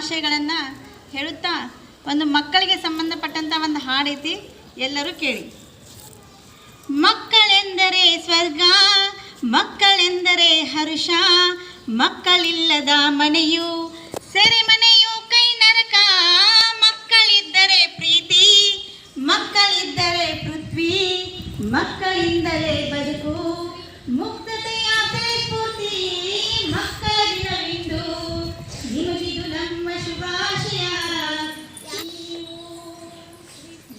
ಶುಭಾಶಯಗಳನ್ನು ಹೇಳುತ್ತಾ ಒಂದು ಮಕ್ಕಳಿಗೆ ಸಂಬಂಧಪಟ್ಟಂಥ ಒಂದು ಹಾಡೈತಿ, ಎಲ್ಲರೂ ಕೇಳಿ. ಮಕ್ಕಳೆಂದರೆ ಸ್ವರ್ಗ, ಮಕ್ಕಳೆಂದರೆ ಹರ್ಷ, ಮಕ್ಕಳಿಲ್ಲದ ಮನೆಯು ನಮ್ಮ ಶುಭಾಶಯ.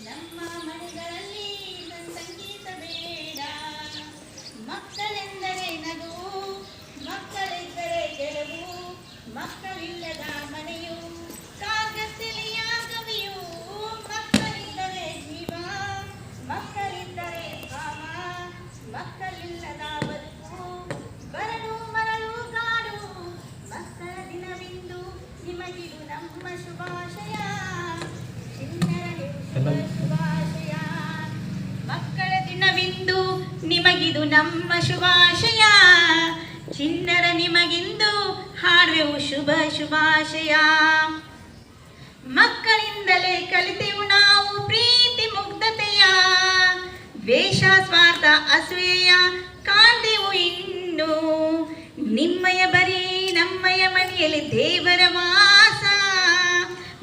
ನಮ್ಮ ಮನೆಗಳಲ್ಲಿ ಸಂಗೀತ ಬೇಡ. ಮಕ್ಕಳೆಂದರೆ ನಗು ಮಕ್ಕಳೆಂದರೆ ಗೆಲುವು. ಮಕ್ಕಳಿಲ್ಲದ ಮನೆಯು ಚಿನ್ನರ ನಿಮಗಿಂದು ಹಾಡುವೆವು ಶುಭ ಶುಭಾಶಯ. ಮಕ್ಕಳಿಂದಲೇ ಕಲಿತೆವು ನಾವು ಪ್ರೀತಿ ಮುಗ್ಧತೆಯ. ದ್ವೇಷ, ಸ್ವಾರ್ಥ, ಅಸೂಯೆಯ ಕಾಂತೆವು ಇನ್ನು. ನಿಮ್ಮಯ ಬರೀ ನಮ್ಮಯ ಮನೆಯಲ್ಲಿ ದೇವರ ವಾಸ.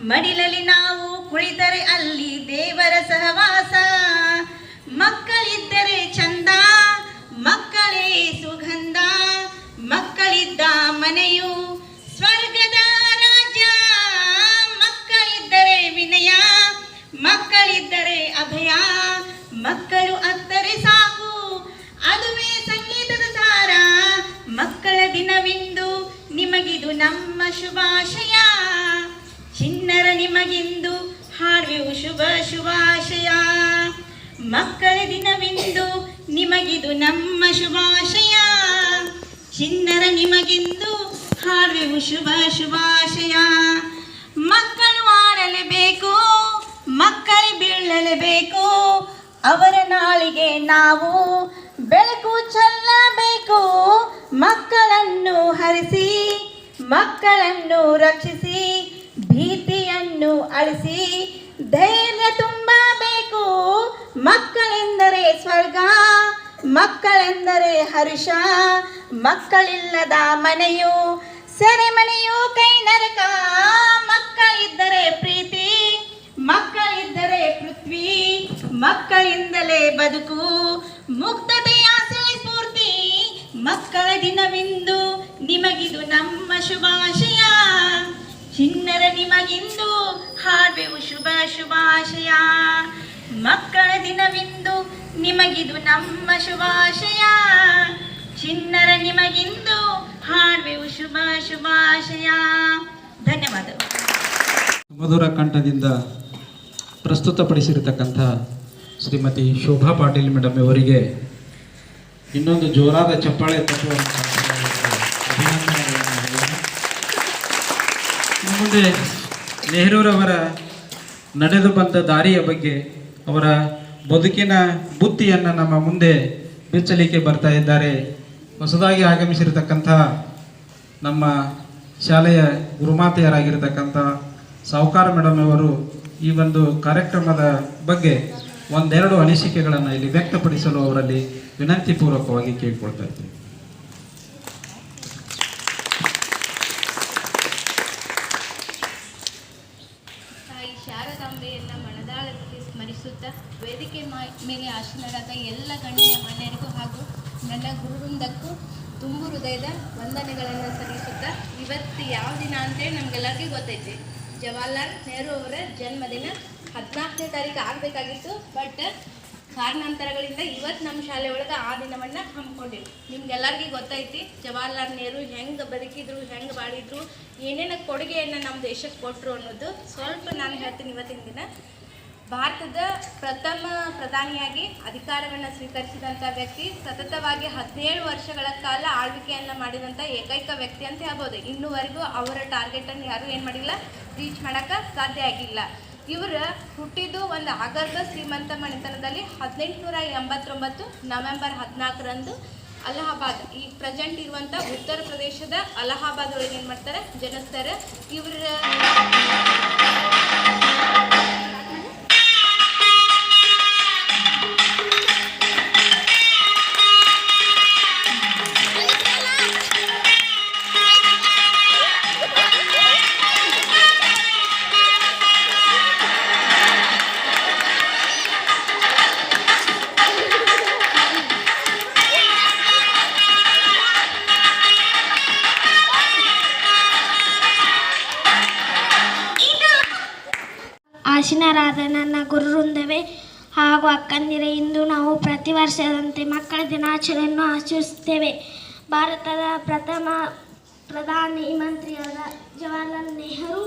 ಮಡಿಲಲ್ಲಿ ನಾವು ಕುಳಿತರೆ ಅಲ್ಲಿ ದೇವರ ಸಹವಾಸ. ಮಕ್ಕಳಿದ್ದರೆ ಚಂದ, ಮಕ್ಕಳೇ ಸುಗಂಧ. ಮಕ್ಕಳಿದ್ದ ಮನೆಯು ಸ್ವರ್ಗದ ರಾಜ್ಯ. ಮಕ್ಕಳಿದ್ದರೆ ವಿನಯ, ಮಕ್ಕಳಿದ್ದರೆ ಅಭಯ. ಮಕ್ಕಳು ಅತ್ತರೆ ಸಾಕು, ಅದುವೇ ಸಂಗೀತದ ಸಾರ. ಮಕ್ಕಳ ದಿನವಿಂದು ನಿಮಗಿದು ನಮ್ಮ ಶುಭಾಶಯ. ಚಿನ್ನರ ನಿಮಗಿಂದು ಹಾಡುವೆವು ಶುಭ ಶುಭಾಶಯ. ಮಕ್ಕಳ ದಿನವಿಂದು ನಿಮಗಿದು ನಮ್ಮ ಶುಭಾಶಯ. ಚಿನ್ನರ ನಿಮಗಿಂದು ಹಾಡುವೆವು ಶುಭ ಶುಭಾಶಯ. ಮಕ್ಕಳು ಆಡಲೇಬೇಕು, ಮಕ್ಕಳು ಬೀಳಲೇಬೇಕು, ಅವರ ನಾಳಿಗೆ ನಾವು ಬೆಳಕು ಚೆಲ್ಲಬೇಕು. ಮಕ್ಕಳನ್ನು ಹರಿಸಿ, ಮಕ್ಕಳನ್ನು ರಕ್ಷಿಸಿ, ಭೀತಿಯನ್ನು ಅಳಿಸಿ, ಧೈರ್ಯ ತುಂಬಬೇಕು. ಮಕ್ಕಳೆಂದರೆ ಸ್ವರ್ಗ, ಮಕ್ಕಳೆಂದರೆ ಹರ್ಷ ಮಕ್ಕಳಿಲ್ಲದ ಮನೆಯು ಸೆರೆಮನೆಯು ಕೈ ನರಕ. ಮಕ್ಕಳಿದ್ದರೆ ಪ್ರೀತಿ, ಮಕ್ಕಳಿದ್ದರೆ ಪೃಥ್ವಿ, ಮಕ್ಕಳಿಂದಲೇ ಬದುಕು. ಮುಕ್ತತೆಯ ಸ್ಫೂರ್ತಿ, ಮಕ್ಕಳ ದಿನವಿಂದು ನಿಮಗಿದು ನಮ್ಮ ಶುಭಾಶಯ. ಚಿನ್ನರ ನಿಮಗಿಂದು ಹಾಡುವೆವು ಶುಭ ಶುಭಾಶಯ. ಮಕ್ಕಳ ದಿನವಿಂದು ನಿಮಗಿದು ನಮ್ಮ ಶುಭಾಶಯ. ಚಿನ್ನರ ನಿಮಗಿಂದು ಹಾಡುವೆವು ಶುಭ ಶುಭಾಶಯ ಧನ್ಯವಾದಗಳು ಮಧುರ ಕಂಠದಿಂದ ಪ್ರಸ್ತುತಪಡಿಸಿರತಕ್ಕಂಥ ಶ್ರೀಮತಿ ಶೋಭಾ ಪಾಟೀಲ್ ಮೇಡಮ್ ಅವರಿಗೆ ಇನ್ನೊಂದು ಜೋರಾದ ಚಪ್ಪಾಳೆ ಹೇಳೋಣ. ಮುಂದೆ ನೆಹರೂರವರ ನಡೆದು ಬಂದ ದಾರಿಯ ಬಗ್ಗೆ ಅವರ ಬದುಕಿನ ಬುತ್ತಿಯನ್ನು ನಮ್ಮ ಮುಂದೆ ಬಿಚ್ಚಲಿಕ್ಕೆ ಬರ್ತಾ ಇದ್ದಾರೆ ಹೊಸದಾಗಿ ಆಗಮಿಸಿರತಕ್ಕಂಥ ನಮ್ಮ ಶಾಲೆಯ ಗುರುಮಾತೆಯರಾಗಿರ್ತಕ್ಕಂಥ ಸಾಹುಕಾರ ಮೇಡಮ್ ಅವರು ಈ ಒಂದು ಕಾರ್ಯಕ್ರಮದ ಬಗ್ಗೆ ಒಂದೆರಡು ಅನಿಸಿಕೆಗಳನ್ನು ಇಲ್ಲಿ ವ್ಯಕ್ತಪಡಿಸಲು ಅವರಲ್ಲಿ ವಿನಂತಿಪೂರ್ವಕವಾಗಿ ಕೇಳಿಕೊಳ್ತಾ ಶಾರದಾಂಬೆಯನ್ನ ಮನದಾಳದಲ್ಲಿ ಸ್ಮರಿಸುತ್ತಾ ವೇದಿಕೆ ಮೇಲೆ ಆಸೀನರಾದ ಎಲ್ಲ ಗಣ್ಯ ಮನೆಯರಿಗೂ ಹಾಗೂ ನನ್ನ ಗುರುವೃಂದಕ್ಕೂ ತುಂಬು ಹೃದಯದ ವಂದನೆಗಳನ್ನು ಸಲ್ಲಿಸುತ್ತಾ ಇವತ್ತು ಯಾವ ದಿನ ಅಂತೇಳಿ ನಮಗೆಲ್ಲರಿಗೂ ಗೊತ್ತೈತಿ. ಜವಾಹರ್ಲಾಲ್ ನೆಹರು ಅವರ ಜನ್ಮದಿನ ಹದಿನಾಲ್ಕನೇ ತಾರೀಕು ಆಗಬೇಕಾಗಿತ್ತು, ಬಟ್ ಕಾರಣಾಂತರಗಳಿಂದ ಇವತ್ತು ನಮ್ಮ ಶಾಲೆ ಒಳಗೆ ಆ ದಿನವನ್ನು ಹಮ್ಮಿಕೊಂಡಿವಿ. ನಿಮ್ಗೆಲ್ಲರಿಗೂ ಗೊತ್ತೈತಿ, ಜವಾಹರ್ಲಾಲ್ ನೆಹರು ಹೆಂಗೆ ಬದುಕಿದ್ರು, ಹೆಂಗೆ ಬಾಳಿದ್ರು, ಏನೇನು ಕೊಡುಗೆಯನ್ನು ನಮ್ಮ ದೇಶಕ್ಕೆ ಕೊಟ್ಟರು ಅನ್ನೋದು ಸ್ವಲ್ಪ ನಾನು ಹೇಳ್ತೀನಿ ಇವತ್ತಿನ ದಿನ. ಭಾರತದ ಪ್ರಥಮ ಪ್ರಧಾನಿಯಾಗಿ ಅಧಿಕಾರವನ್ನು ಸ್ವೀಕರಿಸಿದಂಥ ವ್ಯಕ್ತಿ, ಸತತವಾಗಿ ಹದಿನೇಳು ವರ್ಷಗಳ ಕಾಲ ಆಳ್ವಿಕೆಯನ್ನು ಮಾಡಿದಂಥ ಏಕೈಕ ವ್ಯಕ್ತಿ ಅಂತ ಹೇಳ್ಬೋದು. ಇನ್ನುವರೆಗೂ ಅವರ ಟಾರ್ಗೆಟನ್ನು ಯಾರೂ ಏನು ಮಾಡಿಲ್ಲ ರೀಚ್ ಮಾಡೋಕ್ಕೆ ಸಾಧ್ಯ ಆಗಿಲ್ಲ. ಇವರ ಹುಟ್ಟಿದ್ದು ಒಂದು ಆಗರ್ಭ ಶ್ರೀಮಂತ ಮನೆತನದಲ್ಲಿ ಹದಿನೆಂಟುನೂರ ಎಂಬತ್ತೊಂಬತ್ತು ನವೆಂಬರ್ ಹದಿನಾಲ್ಕರಂದು ಅಲಹಾಬಾದ್. ಈ ಪ್ರೆಸೆಂಟ್ ಇರುವಂಥ ಉತ್ತರ ಪ್ರದೇಶದ ಅಲಹಾಬಾದ್ ಒಳಗೆ ಏನು ಮಾಡ್ತಾರೆ ಜನಿಸ್ತಾರೆ ಇವರ ನನ್ನ ಗುರುವೃಂದವೇ ಹಾಗೂ ಅಕ್ಕಂದಿರೆ ಇಂದು ನಾವು ಪ್ರತಿ ವರ್ಷದಂತೆ ಮಕ್ಕಳ ದಿನಾಚರಣೆಯನ್ನು ಆಚರಿಸುತ್ತೇವೆ. ಭಾರತದ ಪ್ರಥಮ ಪ್ರಧಾನಿ ಮಂತ್ರಿಯಾದ ಜವಾಹರ್ಲಾಲ್ ನೆಹರು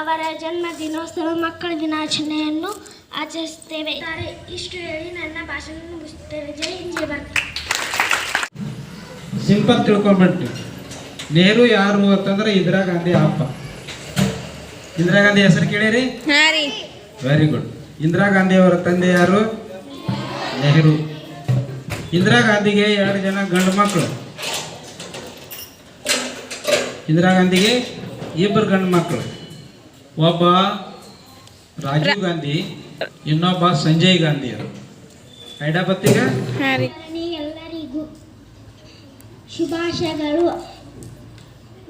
ಅವರ ಜನ್ಮ ದಿನೋತ್ಸವ ಮಕ್ಕಳ ದಿನಾಚರಣೆಯನ್ನು ಆಚರಿಸುತ್ತೇವೆ. ಇಷ್ಟು ಹೇಳಿ ನನ್ನ ಭಾಷಣವನ್ನು ಮುಗಿಸುತ್ತೇವೆ ಜೈ ಹಿಂದ್ ಜೈ ಭಾರತ್. ಸಿಂಪಲ್ ತಿಳ್ಕೊಂಡ್ಬಿಟ್ಟು ನೆಹರು ಯಾರು ಅಂತಂದ್ರೆ ಇಂದಿರಾ ಗಾಂಧಿ ಅಪ್ಪ. ಇಂದಿರಾ ಗಾಂಧಿ ಹೆಸರು ಕೇಳಿರಿ? ವೆರಿ ಗುಡ್ ಇಂದಿರಾ ಗಾಂಧಿ ಅವರ ತಂದೆ ಯಾರು? ನೆಹರು. ಇಂದಿರಾ ಗಾಂಧಿಗೆ ಎರಡು ಜನ ಗಂಡು ಮಕ್ಕಳು ಇಂದಿರಾ ಗಾಂಧಿಗೆ ಇಬ್ಬರು ಗಂಡು ಮಕ್ಕಳು ಒಬ್ಬ ರಾಜೀವ್ ಗಾಂಧಿ ಇನ್ನೊಬ್ಬ ಸಂಜಯ್ ಗಾಂಧಿ ಅವರು. ಎಲ್ಲರಿಗೂ ಶುಭಾಶಯಗಳು.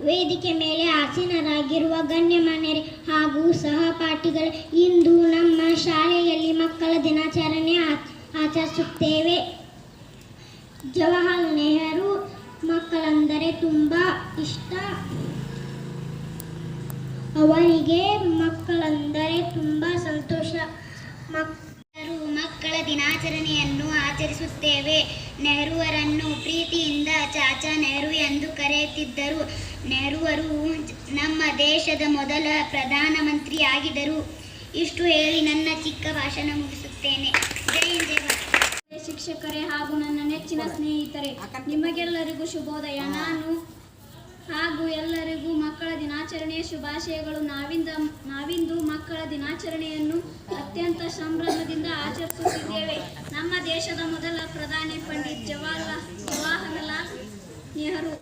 ವೇದಿಕೆ ಮೇಲೆ ಆಸೀನರಾಗಿರುವ ಗಣ್ಯಮಾನ್ಯರೇ ಹಾಗೂ ಸಹಪಾಠಿಗಳು, ಇಂದು ನಮ್ಮ ಶಾಲೆಯಲ್ಲಿ ಮಕ್ಕಳ ದಿನಾಚರಣೆ ಆಚರಿಸುತ್ತೇವೆ. ಜವಾಹರ್ ನೆಹರು ಮಕ್ಕಳೆಂದರೆ ತುಂಬ ಇಷ್ಟ. ಅವರಿಗೆ ಮಕ್ಕಳೆಂದರೆ ತುಂಬ ಸಂತೋಷ. ಮಕ್ಕಳು ಮಕ್ಕಳ ದಿನಾಚರಣೆಯನ್ನು ಆಚರಿಸುತ್ತೇವೆ. ನೆಹರುವರನ್ನು ಪ್ರೀತಿಯಿಂದ ಚಾಚಾ ನೆಹರು ಎಂದು ಕರೆಯುತ್ತಿದ್ದರು. ನೆಹರುವರು ನಮ್ಮ ದೇಶದ ಮೊದಲ ಪ್ರಧಾನಮಂತ್ರಿ ಆಗಿದ್ದರು. ಇಷ್ಟು ಹೇಳಿ ನನ್ನ ಚಿಕ್ಕ ಭಾಷಣ ಮುಗಿಸುತ್ತೇನೆ. ಜೈ ಹಿಂದ್ ಶಿಕ್ಷಕರೇ ಹಾಗೂ ನನ್ನ ನೆಚ್ಚಿನ ಸ್ನೇಹಿತರೆ ನಿಮಗೆಲ್ಲರಿಗೂ ಶುಭೋದಯ. ನಾನು ಹಾಗೂ ಎಲ್ಲರಿಗೂ ಮಕ್ಕಳ ದಿನಾಚರಣೆಯ ಶುಭಾಶಯಗಳು. ನಾವಿಂದ, ನಾವಿಂದು ಮಕ್ಕಳ ದಿನಾಚರಣೆಯನ್ನು ಅತ್ಯಂತ ಸಂಭ್ರಮದಿಂದ ಆಚರಿಸುತ್ತಿದ್ದೇವೆ. ನಮ್ಮ ದೇಶದ ಮೊದಲ ಪ್ರಧಾನಿ ಪಂಡಿತ್ ಜವಾಹರ್ಲಾಲ್ ಜವಾಹರಲಾಲ್ ನೆಹರು